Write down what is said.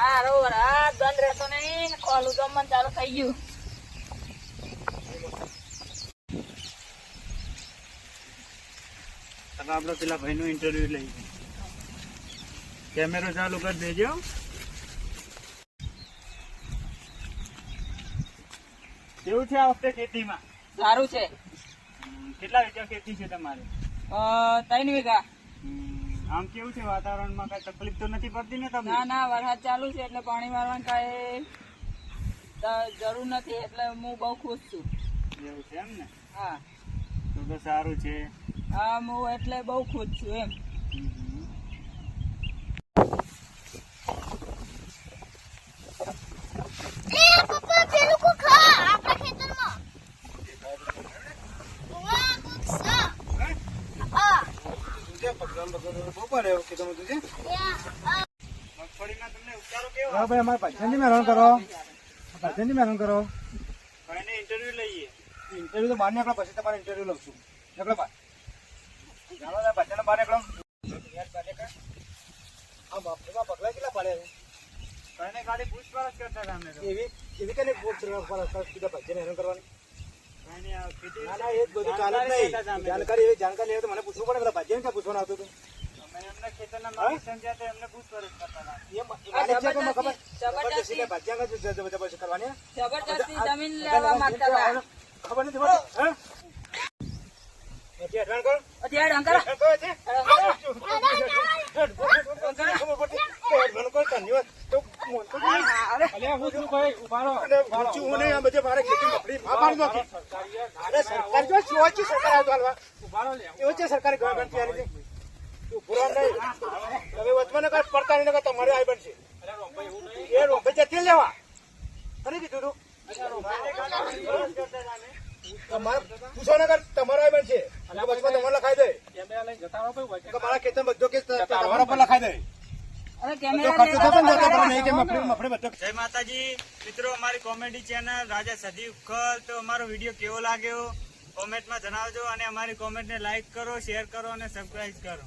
હારો વરસાદ બંધ રહેતો નહીં. કોલું ચાલુ થઈ ગયું. હવે આપણે પેલા ભાઈનું ઇન્ટરવ્યુ લઈ કેમેરો ચાલુ કરી દેજો. કેવું છે આ વખતે ખેતીમાં? સારું છે. કેટલા વીઘા ખેતી છે તમારે? ત્રણ વીઘા. આમ કેવું છે વાતાવરણમાં કઈ તકલીફ તો નથી પડતી ને તમને? ના ના વરસાદ ચાલુ છે એટલે પાણી મારવાની કાંઈ જરૂર નથી એટલે હું બહુ ખુશ છું. એવું છે એમ ને? હા. તો તો સારું છે. હા હું એટલે બહુ ખુશ છું એમ. યા મગફળીમાં તમને ઉતારો કેવો હા ભાઈ અમારે ભાઈજાનથી મેરણ કરો. ભાઈજાનથી મેરણ કરો. ભાઈને ઇન્ટરવ્યુ લઈએ. ઇન્ટરવ્યુ તો બહાર નીકળો પછી તમારે ઇન્ટરવ્યુ લઉં છું. નીકળો બહાર. ચાલો ને ભાઈજાને બહાર નીકળો. આ બાપરેમાં પગલા કેટલા પડ્યા ભાઈને ગાડી પૂછપરછ કરતા છે એવી એવી કઈ કીધા ભાઈજાને હેરાન કરવાની? ના ના એ જ બધું ચાલે જ નહીં. જાણકારી એવી જાણકારી લેવી તો મને પૂછવું પડે પેલા ભાઈજાને ક્યાં પૂછવાનું આવતું હતું. અમે એમના સરકાર ગવર્મેન્ટ તૈયારી છે. તમે વચમાં ન પડતા નહીં નકર તમારે આઈ બનશે. એ રોંભાઈ જતી લેવા. કરી દીધું તું. તમારે પૂછો બનશે. વચમાં લખાઈ દે. મારા ખેતર જય માતાજી. મિત્રો અમારી કોમેડી ચેનલ રાજા ઉખલ. તો અમારો વીડિયો કેવો લાગ્યો? કોમેન્ટમાં જણાવજો અને અમારી કોમેન્ટને લાઈક કરો શેર કરો અને સબસ્ક્રાઈબ કરો.